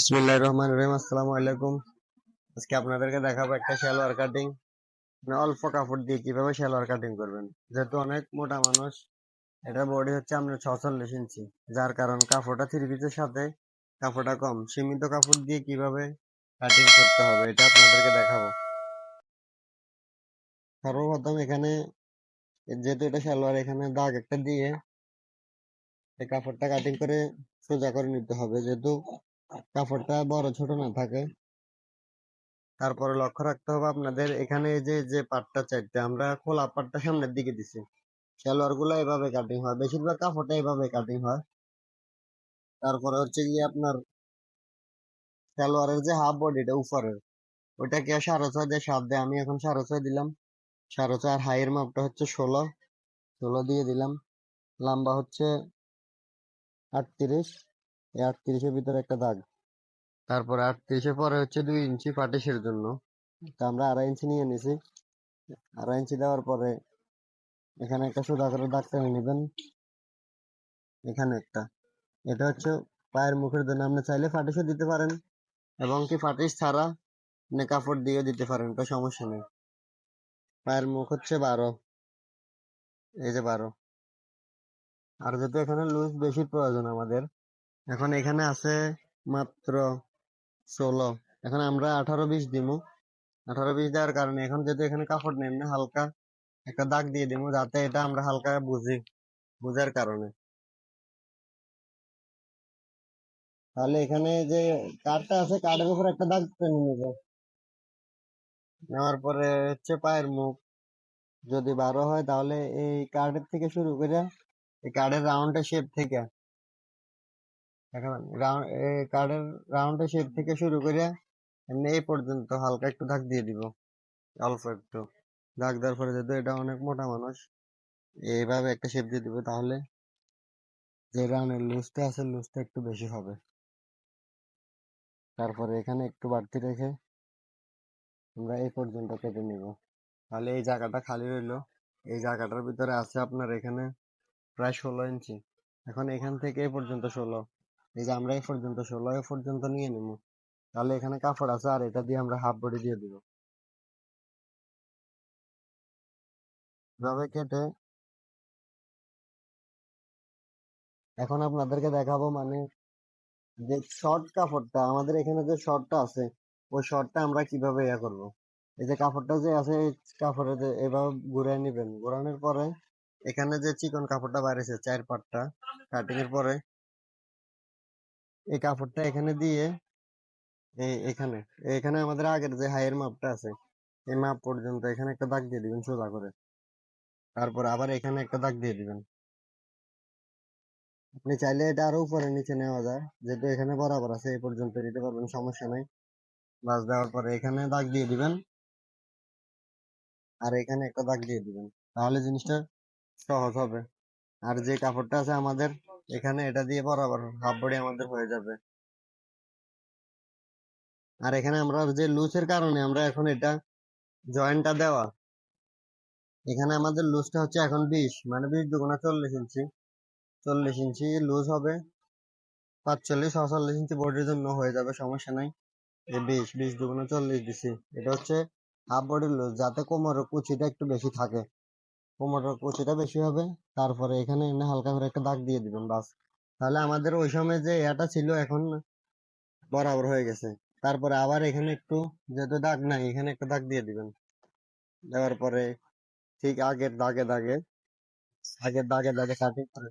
বিসমিল্লাহ রহমান রহিম। আসসালামু আলাইকুম। আজকে আপনাদেরকে দেখাবো একটা সালোয়ার কাটিং মানে অল্প কাপড় দিয়ে কীভাবে সালোয়ার কাটিং করবেন। যেহেতু অনেক মোটা মানুষ, এটা বডি হচ্ছে আপনার ছচল্লিশ ইঞ্চি। যার কারণ কাপড়টা থ্রি পিসের সাথে কাপড়টা কম। সীমিত কাপড় দিয়ে কীভাবে কাটিং করতে হবে, এটা আপনাদেরকে দেখাবো। সর্বপ্রথম এখানে, যেহেতু এটা সালোয়ার, এখানে দাগ একটা দিয়ে এই কাপড়টা কাটিং করে সোজা করে নিতে হবে। যেহেতু কাপড়টা বড় ছোট না, থাকে। তারপরে লক্ষ্য রাখতে হবে আপনাদের, এখানে যে যে পাটটা চাইতে, আমরা খোলা পাটটা সামনের দিকে দিছি। সালোয়ারগুলো এভাবে কাটিং হয়, বেশিরভাগ কাপড়টা এভাবে কাটিং হয়। তারপরে হচ্ছে গিয়ে আপনার সালোয়ারের যে হাফ বডিটা উপরের, ওইটাকে সাড়ে ছয় দিয়ে সাত দেয়, আমি এখন সাড়ে ছয় দিলাম। সাড়ে ছয় আর হাইয়ের মাপটা হচ্ছে ষোলো। ষোলো দিয়ে দিলাম। লম্বা হচ্ছে আটত্রিশ। এই আটত্রিশের ভিতরে একটা দাগ। তারপরে আটত্রিশের পরে হচ্ছে দুই ইঞ্চি পাটিসের জন্য। তা আমরা আড়াই ইঞ্চি নিয়ে নিছি। আড়াই ইঞ্চি দেওয়ার পরে এখানে একটা সোজা করে দাগ টেনে নেবেন। এখানে একটা। এটা হচ্ছে পায়ের মুখের জন্য। আপনি চাইলে ফাটিসও দিতে পারেন এবং কি ফাটিস ছাড়া আপনি কাপড় দিয়ে দিতে পারেন তো সমস্যা নেই। পায়ের মুখ হচ্ছে বারো। এই যে বারো। আর যেহেতু এখানে লুজ বেশি প্রয়োজন আমাদের এখন এখানে আছে মাত্র ষোলো। এখন আমরা আঠারো বিশ দিমু। আঠারো বিশ দেওয়ার কারণে এখন যেহেতু এখানে কাপড় নেই না হালকা একটা দাগ দিয়ে দিমু যাতে এটা আমরা হালকা বুঝি, বুঝার কারণে। তাহলে এখানে যে কার্ডটা আছে কার্ডের উপর একটা দাগ টেনে নেব নেওয়ার পরে হচ্ছে পায়ের মুখ। যদি বারো হয় তাহলে এই কার্ডের থেকে শুরু করে এই কার্ডের রাউন্ডের শেপ থেকে এখন কার্ডের রাউন্ডের শেপ থেকে শুরু করে এমনি এই পর্যন্ত হালকা একটু দাগ দিয়ে দিব। অল্প একটু। দাগ দেওয়ার পরে যেহেতু এটা অনেক মোটা মানুষ, এইভাবে একটা শেপ দিয়ে দিব তাহলে যে রানের লুজটা আছে লুজটা একটু বেশি হবে। তারপরে এখানে একটু বাড়তি রেখে আমরা এই পর্যন্ত কেটে নিব। তাহলে এই জায়গাটা খালি রইল। এই জায়গাটার ভিতরে আছে আপনার এখানে প্রায় ষোলো ইঞ্চি। এখন এখান থেকে এই পর্যন্ত ষোলো। এই যে আমরা এই পর্যন্ত ষোলো এ পর্যন্ত নিয়ে নিব তাহলে এখানে কাপড় আছে আর এটা দিয়ে আমরা হাফ বডি দিয়ে দিব। এভাবে কেটে এখন আপনাদেরকে দেখাবো মানে যে শর্ট কাপড়টা, আমাদের এখানে যে শর্টটা আছে, ওই শর্টটা আমরা কীভাবে ইয়া করব? এই যে কাপড়টা যে আছে কাপড়ে যে এভাবে ঘুরে নিবেন। ঘোরানোর পরে এখানে যে চিকন কাপড়টা বাইরেছে, চার পাটটা কাটিং এর পরে এই কাপড়টা এখানে দিয়ে এই এখানে এখানে আমাদের আগের যে হাইয়ের মাপটা আছে, এই মাপ পর্যন্ত এখানে একটা দাগ দিয়ে দিবেন সোজা করে। তারপর আবার এখানে একটা দাগ দিয়ে দিবেন। আপনি চাইলে এটা আরও উপরে নিচে নেওয়া যায়, যেহেতু এখানে বরাবর আছে, এই পর্যন্ত নিতে পারবেন, সমস্যা নাই। বাস দেওয়ার পরে এখানে দাগ দিয়ে দিবেন। আর এখানে একটা দাগ দিয়ে দিবেন। তাহলে জিনিসটা সহজ হবে। আর যে কাপড়টা আছে আমাদের এখানে এটা দিয়ে বরাবর হাফ বডি আমাদের হয়ে যাবে। আর এখানে আমরা যে লুজের কারণে আমরা এখন এটা জয়েন্টটা দেওয়া, এখানে আমাদের লুজটা হচ্ছে এখন বিশ মানে বিশ দুগুণা চল্লিশ ইঞ্চি চল্লিশ ইঞ্চি লুজ হবে, পাঁচচল্লিশ, ছচল্লিশ ইঞ্চি বডির জন্য হয়ে যাবে, সমস্যা নাই। এই বিশ বিশ দুগুণা চল্লিশ দিছি, এটা হচ্ছে হাফ বডির লুজ, যাতে কোমরের কুচিটা একটু বেশি থাকে। কোমরের কুচিটা বেশি হবে, তারপরে এখানে এমনি হালকা করে একটা দাগ দিয়ে দিবেন, বাস। তাহলে আমাদের ওই সময় যে এটা ছিল এখন বরাবর হয়ে গেছে। তারপরে আবার এখানে একটু যেহেতু দাগ নাই, এখানে একটা দাগ দিয়ে দিবেন। দেওয়ার পরে ঠিক আগের দাগে দাগে, আগের দাগে দাগে কাটিং করে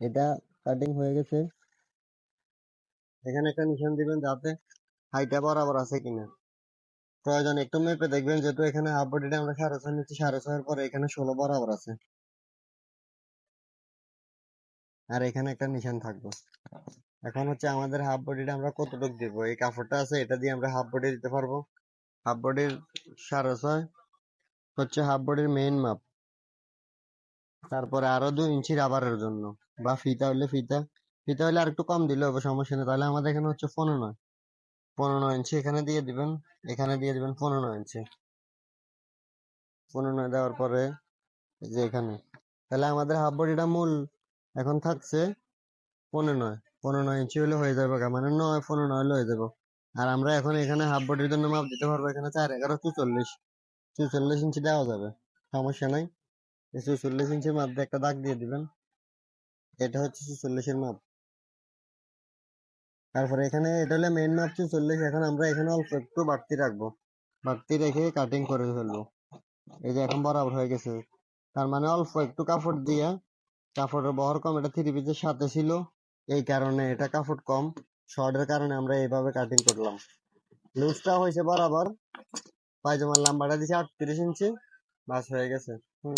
এটা কাটিং হয়ে গেছে। এখানে একটা নিশান দিবেন যাতে হাইটা বরাবর আছে কিনা। প্রয়োজন একটু মেপে দেখবেন, যেহেতু এখানে হাফ বডিটা আমরা সাড়ে ছয় নিচ্ছি, সাড়ে ছয়ের পরে এখানে ষোলো বরাবর আছে। আর এখানে একটা নিশান থাকবে। এখন হচ্ছে আমাদের হাফ বডিটা আমরা কতটুকু দিব? এই কাপড়টা আছে, এটা দিয়ে আমরা হাফ বডি দিতে পারব। হাফ বডির সাড়ে ছয় হচ্ছে হাফ বডির মেইন মাপ। তারপরে আরও দুই ইঞ্চি রাবারের জন্য, বা ফিতা হলে ফিতা। ফিতা হলে আর একটু কম দিলে হবে, সমস্যা নেই। তাহলে আমাদের এখানে হচ্ছে পনেরো পনেরো ইঞ্চি এখানে দিয়ে দিবেন, এখানে দিয়ে দিবেন পনেরো ইঞ্চি। পনেরো নয় দেওয়ার পরে যে এখানে। তাহলে আমাদের হাফ বডিটা মূল এখন থাকছে পনেরো নয়। পনেরো নয় ইঞ্চি হলে হয়ে যাবে মানে নয়, পনেরো নয় হলে হয়ে যাব। আর আমরা এখন এখানে হাফ বডির জন্য মাপ দিতে পারব, এখানে চার, এগারো, চুচল্লিশ। চুচল্লিশ ইঞ্চি দেওয়া যাবে, সমস্যা নাই। চুচল্লিশ ইঞ্চির মাপ দিয়ে একটা দাগ দিয়ে দিবেন। এটা হচ্ছে চুচল্লিশের মাপ। তারপরে এখানে এটা হলে মেইন মাপ চুচল্লিশ এখন আমরা এখানে অল্প একটু বাড়তি রাখব। বাড়তি রেখে কাটিং করে ফেলব। এই যে এখন বরাবর হয়ে গেছে। তার মানে অল্প একটু কাপড় দিয়ে কাপড়ের বহর কম, এটা থ্রি পিসের সাথে ছিল। এই কারণে এটা কাপড় কম। শর্টের কারণে আমরা এইভাবে কাটিং করলাম। লুজটা হয়েছে বরাবর। পায়জামার লাম্বাটা দিছে আটত্রিশ ইঞ্চি বাস হয়ে গেছে। হুম।